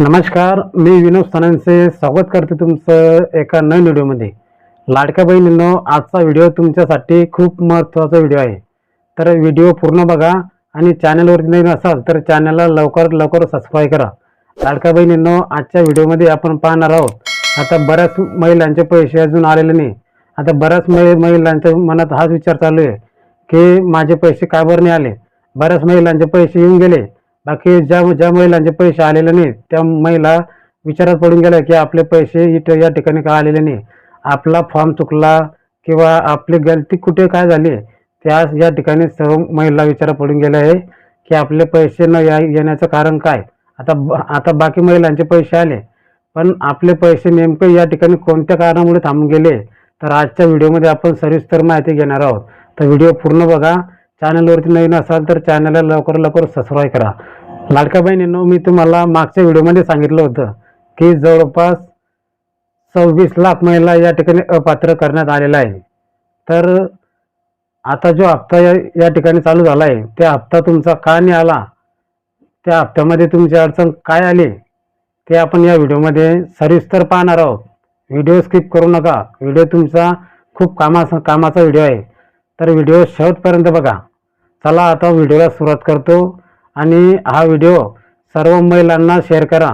नमस्कार मी विनोद सणांचे स्वागत करते तुमचं एका नवीन व्हिडिओमध्ये. लाडक्या बहिणींनो आजचा व्हिडिओ तुमच्यासाठी खूप महत्त्वाचा व्हिडिओ आहे. तर व्हिडिओ पूर्ण बघा आणि चॅनलवरती नवीन असाल तर चॅनलला लवकर लवकर सबस्क्राईब करा. लाडक्या बहिणींनो आजच्या व्हिडिओमध्ये आपण पाहणार आहोत आता बऱ्याच महिलांचे पैसे अजून आलेले नाही. आता बऱ्याच महि महिलांच्या मनात हाच विचार चालू आहे की माझे पैसे का बरं नाही आले? बऱ्याच महिलांचे पैसे येऊन गेले बाकी ज्या ज्या महिलांचे पैसे आलेले नाही त्या महिला विचारात पडून गेल्या की आपले पैसे इथं या ठिकाणी का आलेले नाही? आपला फॉर्म चुकला किंवा आपली गलती कुठे काय झाली? त्या या ठिकाणी सर्व महिला विचारात पडून गेल्या आहे की आपले पैसे न या येण्याचं कारण काय? आता ब- आता बाकी महिलांचे पैसे आले. पण आपले पैसे नेमके या ठिकाणी कोणत्या कारणामुळे थांबून गेले? तर आजच्या व्हिडिओमध्ये आपण सविस्तर माहिती घेणार आहोत. तर व्हिडिओ पूर्ण बघा. चॅनलवरती नवीन असाल तर चॅनलला लवकर लवकर सबस्क्राईब करा. लाडका बहिणींनो मी तुम्हाला मागच्या व्हिडिओमध्ये सांगितलं होतं की जवळपास सव्वीस लाख महिला या ठिकाणी अपात्र करण्यात आलेला आहे तर आता जो हप्ता या ठिकाणी चालू झाला आहे त्या हप्ता तुमचा का नाही आला? त्या हप्त्यामध्ये तुमची अडचण काय आली? ते आपण या व्हिडिओमध्ये सविस्तर पाहणार आहोत. व्हिडिओ स्किप करू नका. व्हिडिओ तुमचा खूप कामाचा कामाचा व्हिडिओ आहे. तर व्हिडिओ शेवटपर्यंत बघा. चला आता व्हिडिओला सुरुवात करतो आणि हा व्हिडिओ सर्व महिलांना शेअर करा.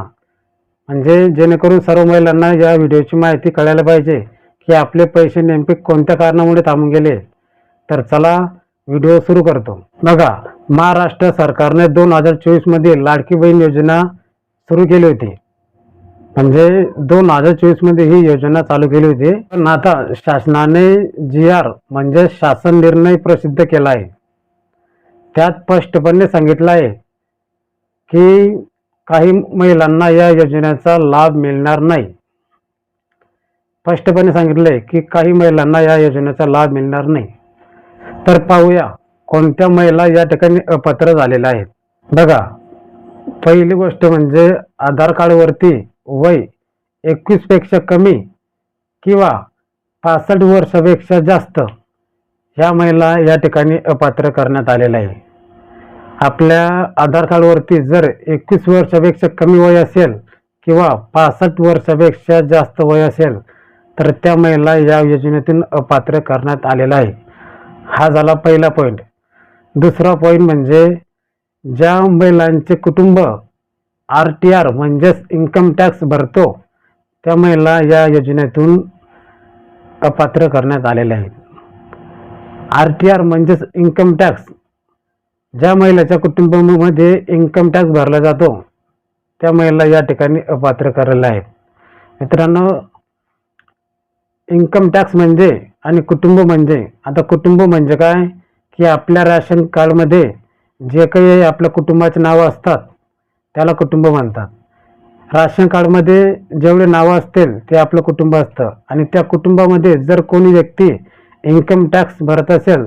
म्हणजे जेणेकरून सर्व महिलांना या व्हिडिओची माहिती कळायला पाहिजे की आपले पैसे नेमके कोणत्या कारणामुळे थांबून गेले. तर चला व्हिडिओ सुरू करतो. बघा महाराष्ट्र सरकारने दोन हजार चोवीसमध्ये लाडकी बहीण योजना सुरू केली होती. म्हणजे दोन हजार चोवीसमध्ये ही योजना चालू केली होती. पण आता शासनाने जी आर म्हणजे शासन निर्णय प्रसिद्ध केला आहे. त्यात स्पष्टपणे सांगितलं आहे की काही महिलांना या योजनेचा लाभ मिळणार नाही. स्पष्टपणे सांगितले की काही महिलांना या योजनेचा लाभ मिळणार नाही. तर पाहूया कोणत्या महिला या ठिकाणी अपात्र झालेल्या आहेत. बघा पहिली गोष्ट म्हणजे आधार कार्डवरती वय एकवीसपेक्षा कमी किंवा पासष्ट वर्षापेक्षा जास्त ह्या महिला या ठिकाणी अपात्र करण्यात आलेल्या आहे आपल्या आधार कार्डवरती जर एकवीस वर्षापेक्षा कमी वय असेल किंवा पासष्ट वर्षापेक्षा जास्त वय असेल तर त्या महिला या योजनेतून अपात्र करण्यात आलेला आहे. हा झाला पहिला पॉईंट दुसरा पॉईंट म्हणजे ज्या महिलांचे कुटुंब आर टी आर म्हणजेच इन्कम टॅक्स भरतो त्या महिला या योजनेतून अपात्र करण्यात आलेल्या आहेत. आर टी आर म्हणजेच इन्कम टॅक्स ज्या महिलेच्या कुटुंबामध्ये इन्कम टॅक्स भरला जातो त्या महिला या ठिकाणी अपात्र करायला आहेत. मित्रांनो इन्कम टॅक्स म्हणजे आणि कुटुंब म्हणजे आता कुटुंब म्हणजे काय? की आपल्या राशन कार्डमध्ये जे काही आपल्या कुटुंबाचे नावं असतात त्याला कुटुंब म्हणतात. राशन कार्डमध्ये जेवढे नावं असतील ते आपलं कुटुंब असतं. आणि त्या कुटुंबामध्ये जर कोणी व्यक्ती इन्कम टॅक्स भरत असेल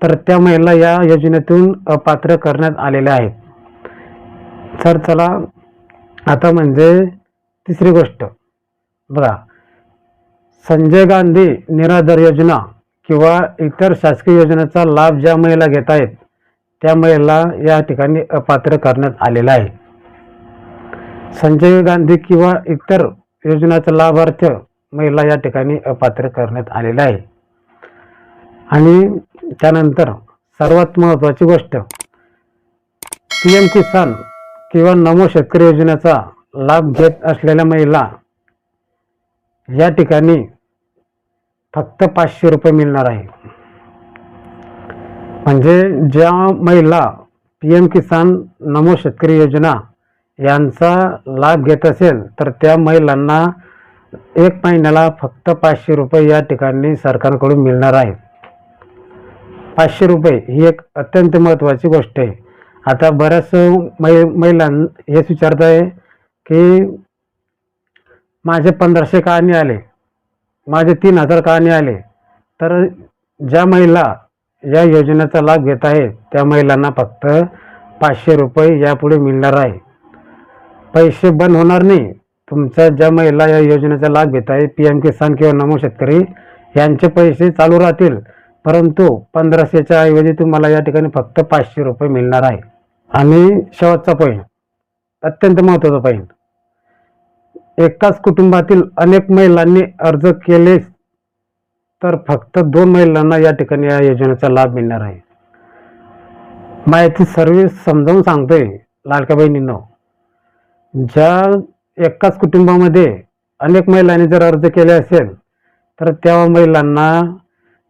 तर त्या महिला या योजनेतून अपात्र करण्यात आलेल्या आहेत. तर चला आता म्हणजे तिसरी गोष्ट. बघा संजय गांधी निराधार योजना किंवा इतर शासकीय योजनेचा लाभ ज्या महिला घेत आहेत त्या महिला या ठिकाणी अपात्र करण्यात आलेला आहे संजय गांधी किंवा इतर योजनाचा लाभार्थ महिला या ठिकाणी अपात्र करण्यात आलेला आहे आणि त्यानंतर सर्वात महत्त्वाची गोष्ट पी एम किसान किंवा नमो शेतकरी योजनेचा लाभ घेत असलेल्या महिला या ठिकाणी फक्त पाचशे रुपये मिळणार आहे. म्हणजे ज्या महिला पी एम किसान नमो शेतकरी योजना यांचा लाभ घेत असेल तर त्या महिलांना एक महिन्याला फक्त पाचशे रुपये या ठिकाणी सरकारकडून मिळणार आहेत. पाचशे रुपये ही एक अत्यंत महत्त्वाची गोष्ट आहे. आता बऱ्याच मै महिलां हेच विचारत आहे की माझे पंधराशे का नाही आले? माझे तीन हजार का नाही आले? तर ज्या महिला या योजनेचा लाभ घेत आहे त्या महिलांना फक्त पाचशे रुपये यापुढे मिळणार आहे. पैसे बंद होणार नाही. तुमच्या ज्या महिला या योजनेचा लाभ घेत आहे पी एम किसान किंवा नमो शेतकरी यांचे पैसे चालू राहतील. परंतु पंधराशेच्या ऐवजी तुम्हाला या ठिकाणी फक्त पाचशे रुपये मिळणार आहे. आणि शेवटचा पॉईंट अत्यंत महत्त्वाचा पॉईंट एकाच कुटुंबातील अनेक महिलांनी अर्ज केले तर फक्त दोन महिलांना या ठिकाणी या योजनेचा लाभ मिळणार आहे. माहिती सर्व समजावून सांगतोय लाडक्या बहिणींनो ज्या एकाच कुटुंबामध्ये अनेक महिलांनी जर अर्ज केले असेल तर त्या महिलांना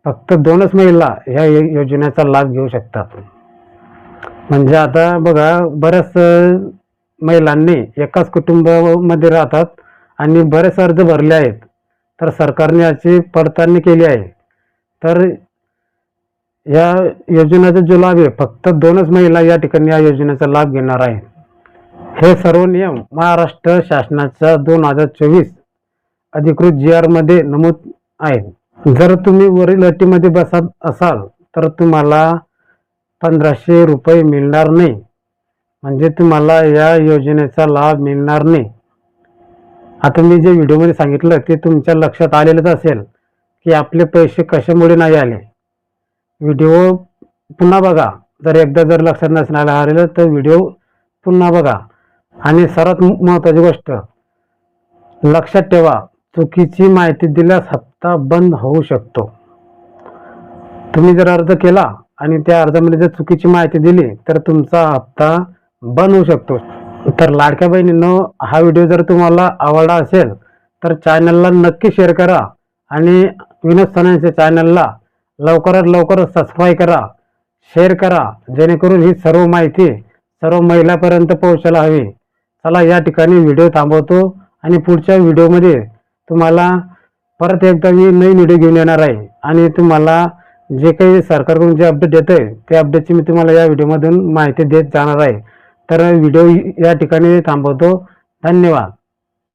फक्त दोनच महिला ह्या योजनेचा लाभ घेऊ शकतात म्हणजे आता बघा बऱ्याच महिलांनी एकाच कुटुंबामध्ये राहतात आणि बरेच अर्ज भरले आहेत. तर सरकारने याची पडताळणी केली आहे. तर या योजनेचा जो लाभ आहे फक्त दोनच महिला या ठिकाणी या योजनेचा लाभ घेणार आहे हे सर्व नियम महाराष्ट्र शासनाच्या दोन हजार चोवीस अधिकृत जी आरमध्ये नमूद आहेत. जर तुम्ही वरील अटीमध्ये बसत असाल तर तुम्हाला पंधराशे रुपये मिळणार नाही. म्हणजे तुम्हाला या योजनेचा लाभ मिळणार नाही. आता मी जे व्हिडिओमध्ये सांगितलं ते तुमच्या लक्षात आलेलंच असेल की आपले पैसे कशामुळे नाही आले. व्हिडिओ पुन्हा बघा. जर एकदा जर लक्षात नसणार आलेलं तर व्हिडिओ पुन्हा बघा. आणि सर्वात महत्त्वाची गोष्ट लक्षात ठेवा. चुकीची माहिती दिल्यास हप्ता बंद होऊ शकतो. तुम्ही जर अर्ज केला आणि त्या अर्जामध्ये जर चुकीची माहिती दिली तर तुमचा हप्ता बंद होऊ शकतो. तर लाडक्या बहिणींनो हा व्हिडिओ जर तुम्हाला आवडला असेल तर चॅनलला नक्की शेअर करा आणि विनोद सणांच्या चॅनलला लवकरात लवकर सबस्क्राईब करा शेअर करा जेणेकरून ही सर्व माहिती सर्व महिलापर्यंत पोहोचायला हवी. चला या ठिकाणी व्हिडिओ थांबवतो आणि पुढच्या व्हिडिओमध्ये तुम्हाला परत एकदा मी नवीन व्हिडिओ घेऊन येणार आहे. आणि तुम्हाला जे काही सरकारकडून जे अपडेट येतं आहे त्या अपडेटची मी तुम्हाला या व्हिडिओमधून माहिती देत जाणार आहे. तर व्हिडिओ या ठिकाणी थांबवतो. धन्यवाद.